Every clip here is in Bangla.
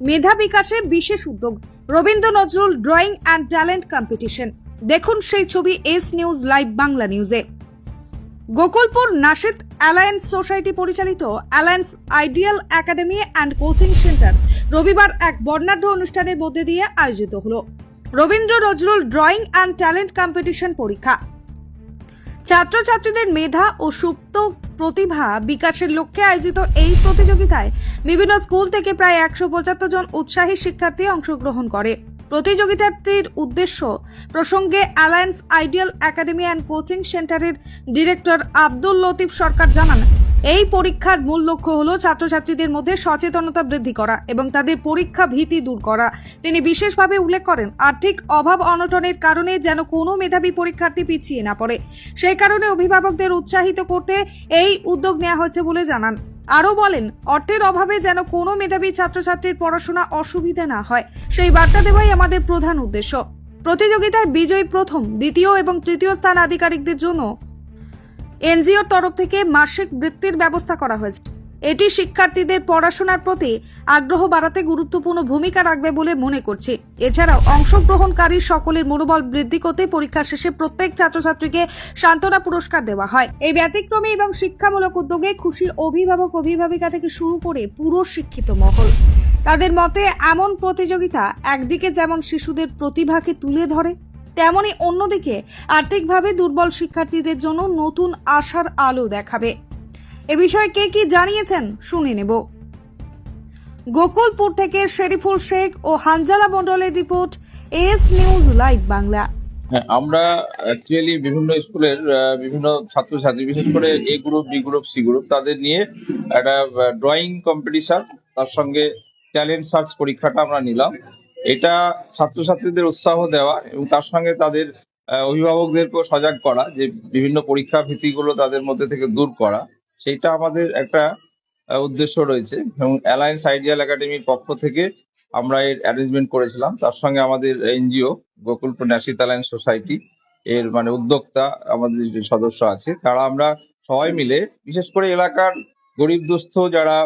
মেধা বিকাশে বিশেষ উদ্যোগ। Rabindra Nazrul drawing and talent competition দেখুন সেই ছবি এস নিউজ লাইভ বাংলা নিউজে গোকুলপুর নাশিদ অ্যালায়েন্স সোসাইটি পরিচালিত alliance ideal academy and coaching centre রবিবার এক বর্ণাঢ্য অনুষ্ঠানের মধ্যে দিয়ে আয়োজিত হলো। Rabindra Nazrul drawing and talent competition পরীক্ষা। ছাত্রছাত্রীদের মেধা ও সুপ্ত প্রতিভা বিকাশের লক্ষ্যে আয়োজিত এই প্রতিযোগিতায় বিভিন্ন স্কুল থেকে প্রায় একশো পঁচাত্তর জন উৎসাহী শিক্ষার্থী অংশগ্রহণ করে। প্রতিযোগিতাটির উদ্দেশ্য প্রসঙ্গে alliance ideal academy and coaching সেন্টারের ডিরেক্টর আব্দুল লতিফ সরকার জানান এই পরীক্ষার মূল লক্ষ্য হল ছাত্রছাত্রীদের মধ্যে সচেতনতা বৃদ্ধি করা এবং তাদের পরীক্ষা ভীতি দূর করা। তিনি বিশেষভাবে উল্লেখ করেন, আর্থিক অভাব অনটনের কারণে যেন কোনো মেধাবী পরীক্ষার্থী পিছিয়ে না পড়ে। সেই কারণে অভিভাবকদের উৎসাহিত করতে এই উদ্যোগ নেওয়া হয়েছে বলে জানান। আরও বলেন, অর্থের অভাবে যেন কোনো মেধাবী ছাত্রছাত্রীর পড়াশোনা অসুবিধা না হয়। সেই বার্তা দেওয়াই আমাদের প্রধান উদ্দেশ্য। প্রতিযোগিতায় বিজয়ী প্রথম, দ্বিতীয় এবং তৃতীয় স্থান আধিকারিকদের জন্য এনজিওর তরফ থেকে মাসিক বৃত্তির ব্যবস্থা করা হয়েছে। এটি শিক্ষার্থীদের পড়াশোনার প্রতি আগ্রহ বাড়াতে গুরুত্বপূর্ণ ভূমিকা রাখবে বলে মনে করছি। এছাড়াও অংশগ্রহণকারী সকলের মনোবল বৃদ্ধি করতে পরীক্ষা শেষে প্রত্যেক ছাত্রছাত্রীকে সান্ত্বনা পুরস্কার দেওয়া হয়। এই ব্যতিক্রমী এবং শিক্ষামূলক উদ্যোগে খুশি অভিভাবক, অভিভাবিকা থেকে শুরু করে পুরো শিক্ষিত মহল। তাদের মতে, এমন প্রতিযোগিতা একদিকে যেমন শিশুদের প্রতিভাকে তুলে ধরে তেমনি অন্যদিকে আর্থিকভাবে দুর্বল শিক্ষার্থীদের জন্য নতুন আশার আলো দেখাবে। এ বিষয়ে কে কি জানিয়েছেন শুনে নেব। গোকুলপুর থেকে শেরিফুল শেখ ও হানজালা মন্ডলের report, S news live Bangla. হ্যাঁ আমরা অ্যাকচুয়ালি বিভিন্ন স্কুলের বিভিন্ন ছাত্রছাত্রী, বিশেষ করে A group, B group, C group, তাদের নিয়ে একটা ড্রয়িং কম্পিটিশন তার সঙ্গে ট্যালেন্ট সার্চ পরীক্ষাটা আমরা নিলাম। এটা ছাত্রছাত্রীদের উৎসাহ দেওয়া এবং তার সঙ্গে তাদের অভিভাবকদেরকেও সজাগ করা যে বিভিন্ন পরীক্ষা ভীতিগুলো তাদের মধ্যে থেকে দূর করা। সেটা আমাদের একটা উদ্দেশ্য রয়েছে এবং অ্যালায়েন্স আইডিয়াল একাডেমির পক্ষ থেকে আমরা এর অ্যারেঞ্জমেন্ট করেছিলাম। তার সঙ্গে আমাদের NGO, Gokulpur national alliance society এর মানে উদ্যোক্তা আমাদের যে সদস্য আছে, তারা আমরা সবাই মিলে, বিশেষ করে এলাকার গরিব দুস্থ যারা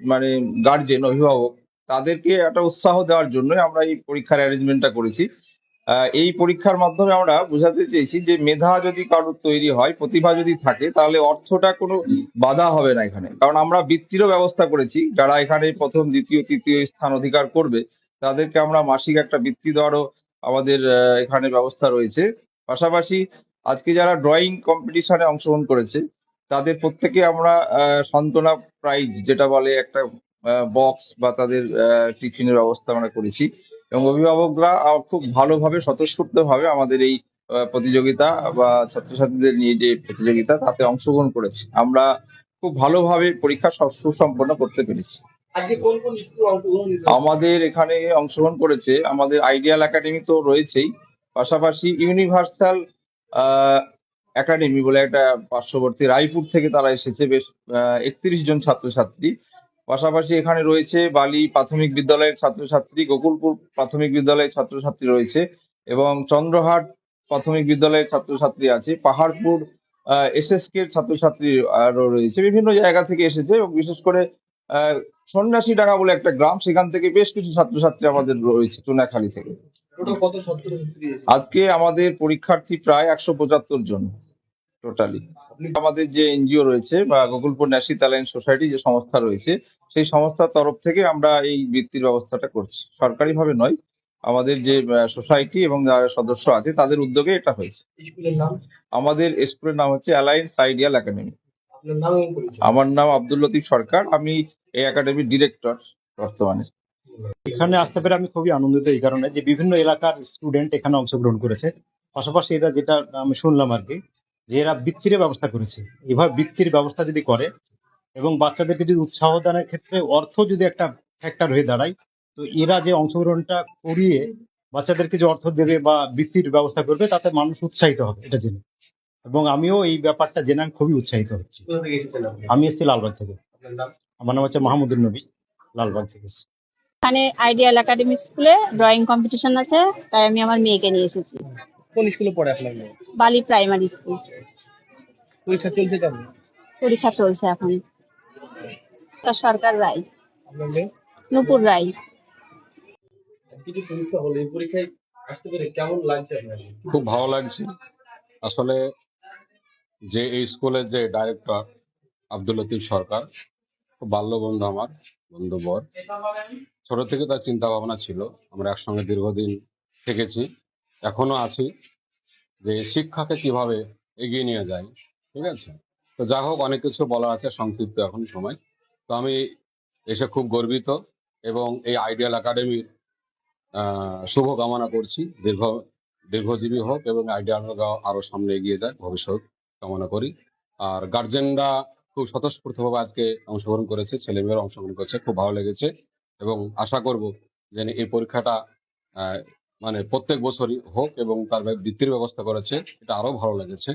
মানে গার্জেন অভিভাবক তাদেরকে একটা উৎসাহ দেওয়ার জন্য আমরা এই পরীক্ষার অ্যারেঞ্জমেন্টটা করেছি। এই পরীক্ষার মাধ্যমে আমরা বোঝাতে চেয়েছি যে মেধা যদি কারোর তৈরি হয়, প্রতিভা যদি থাকে, তাহলে অর্থটা কোনো বাধা হবে না এখানে। কারণ আমরা বৃত্তিরও ব্যবস্থা করেছি। যারা এখানে প্রথম, দ্বিতীয়, তৃতীয় স্থান অধিকার করবে, তাদেরকে আমরা মাসিক একটা বৃত্তি দেওয়ারও আমাদের এখানে ব্যবস্থা রয়েছে। পাশাপাশি আজকে যারা ড্রয়িং কম্পিটিশনে অংশগ্রহণ করেছে, তাদের প্রত্যেকে আমরা সান্ত্বনা প্রাইজ যেটা বলে একটা বক্স বা তাদের টিফিনের ব্যবস্থা আমরা করেছি। এবং অভিভাবকরা খুব ভালোভাবে স্বতঃস্ফূর্ত ভাবে আমাদের এই প্রতিযোগিতা বা ছাত্রছাত্রীদের নিয়ে যে প্রতিযোগিতা তাতে অংশগ্রহণ করেছে। আমরা খুব ভালোভাবে পরীক্ষা সুসম্পন্ন করতে পেরেছি। আমাদের এখানে অংশগ্রহণ করেছে। আমাদের আইডিয়াল একাডেমি তো রয়েছেই। পাশাপাশি ইউনিভার্সাল একাডেমি বলে একটা পার্শ্ববর্তী রায়পুর থেকে তারা এসেছে। বেশ একত্রিশ জন ছাত্রছাত্রী। পাশাপাশি এখানে রয়েছে বালি প্রাথমিক বিদ্যালয়ের ছাত্রছাত্রী গোকুলপুর প্রাথমিক বিদ্যালয়ের ছাত্রছাত্রী রয়েছে এবং চন্দ্রহাট প্রাথমিক বিদ্যালয়ের ছাত্রছাত্রী আছে। পাহাড়পুর এসএসকে ছাত্রছাত্রী আরও রয়েছে। বিভিন্ন জায়গা থেকে এসেছে এবং বিশেষ করে আহ, সন্ন্যাসী ডাঙ্গা বলে একটা গ্রাম সেখান থেকে বেশ কিছু ছাত্রছাত্রী আমাদের রয়েছে চুনাখালী থেকে? আজকে আমাদের পরীক্ষার্থী প্রায় একশো পঁচাত্তর জন টোটালি। আমাদের যে এনজিও রয়েছে বা গোকুলপুর ন্যাশনাল ট্যালেন্ট সোসাইটি যে সংস্থা রয়েছে সেই সংস্থার তরফ থেকে আমরা এই বৃত্তির ব্যবস্থাটা করছি। সরকারি ভাবে নয় আমাদের যে সোসাইটি এবং যারা সদস্য আছে তাদের উদ্যোগে এটা হয়েছে। আমাদের স্কুলের নাম হচ্ছে অ্যালায়েন্স আইডিয়াল একাডেমি আমার নাম আব্দুল লতিফ সরকার আমি এই একাডেমির ডিরেক্টর বর্তমানে। এখানে আসতে পেরে আমি খুবই আনন্দিত এই কারণে যে বিভিন্ন এলাকার স্টুডেন্ট এখানে অংশগ্রহণ করেছে। পাশাপাশি এটা যেটা আমি শুনলাম আর কি যে এরা বৃত্তির ব্যবস্থা করেছে। এভাবে বৃত্তির ব্যবস্থা যদি করে এবং বাচ্চাদেরকে যদি উৎসাহ দানের ক্ষেত্রে অর্থ যদি একটা ফ্যাক্টর হয়ে দাঁড়ায় তো এরা যে অংশগ্রহণটা করিয়ে বাচ্চাদেরকে যে অর্থ দেবে বা বৃত্তির ব্যবস্থা করবে তাতে মানুষ উৎসাহিত হবে এটা জেনে। এবং আমিও এই ব্যাপারটা জেনে আমি খুবই উৎসাহিত হচ্ছি। আমি এসেছি লালবাগ থেকে। আমার নাম হচ্ছে মাহমুদুল নবী লালবাগ থেকে এখানে আইডিয়াল একাডেমি স্কুলে ড্রয়িং কম্পিটিশন আছে তাই আমি আমার মেয়েকে নিয়ে এসেছি। কোন স্কুলে পড়ে আপনার মেয়ে? বালি প্রাইমারি স্কুল পরীক্ষা চলছে কেমন? পরীক্ষা চলছে এখন। তা সরকার রায়। আপনার মেয়ে? নুপুর রায়। আজকে যে পরীক্ষা হলো এই পরীক্ষায় আসতে পেরে কেমন লাগছে আপনার খুব ভালো লাগছে। আসলে যে এই স্কুলের যে ডাইরেক্টর আব্দুল লতিফ সরকার খুব বাল্য বন্ধু আমার বন্ধু বর। ছোট থেকে তার চিন্তা ভাবনা ছিল। আমরা একসঙ্গে দীর্ঘদিন থেকেছি। এখনও আছি যে শিক্ষাকে কীভাবে এগিয়ে নিয়ে যায়, ঠিক আছে? তো যাই হোক, অনেক কিছু বলা আছে, সংক্ষিপ্ত এখন সময়। তো আমি এসে খুব গর্বিত এবং এই আইডিয়াল একাডেমির শুভ কামনা করছি। দীর্ঘ, দীর্ঘজীবী হোক এবং আইডিয়াল আরও সামনে এগিয়ে যায় ভবিষ্যৎ কামনা করি। আর গার্জেনরা খুব স্বতঃস্ফূর্তভাবে আজকে অংশগ্রহণ করেছে, ছেলেমেয়েরা অংশগ্রহণ করেছে, খুব ভালো লেগেছে এবং আশা করব যে এই পরীক্ষাটা মানে প্রত্যেক বছরই হোক এবং তার বৃত্তির ব্যবস্থা করেছে, এটা আরও ভালো লেগেছে।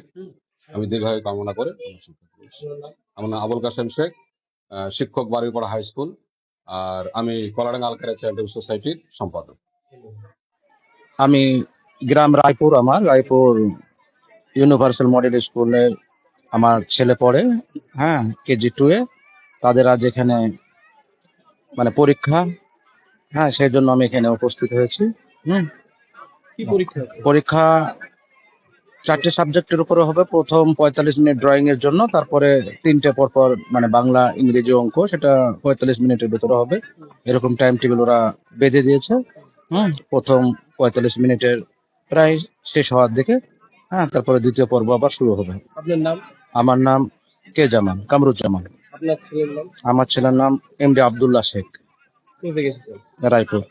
আমি দীর্ঘায়ু কামনা করে আমার নাম আবুল কাসেম শেখ শিক্ষক বাড়িপাড়া হাই স্কুল, আর আমি কলাডাঙ্গা আলকারা চ্যারিটেবল সোসাইটির সম্পাদক। আমি গ্রাম রায়পুর আমার, রায়পুর ইউনিভার্সাল মডেল স্কুলে আমার ছেলে পড়ে হ্যাঁ কেজি টু এ। তাদের আজ এখানে মানে পরীক্ষা হ্যাঁ সেই জন্য আমি এখানে উপস্থিত হয়েছি। হুম। কি পরীক্ষা পরীক্ষা চারটে সাবজেক্টের উপরে হবে। প্রথম পঁয়তাল্লিশ মিনিট ড্রয়িং এর জন্য তারপরে তিনটে পরপর মানে বাংলা ইংরেজি অঙ্ক সেটা পঁয়তাল্লিশ মিনিটের ভেতরে হবে। এরকম টাইম টেবিল ওরা বেঁধে দিয়েছে। হুম প্রথম পঁয়তাল্লিশ মিনিটের প্রায় শেষ হওয়ার দিকে। হ্যাঁ তারপরে দ্বিতীয় পর্ব আবার শুরু হবে। আপনার নাম? আমার নাম কে জামান? কামরুজ্জামান। আপনার ছেলের নাম? আমার ছেলের নাম এম ডি আবদুল্লাহ শেখ। রায়পুর।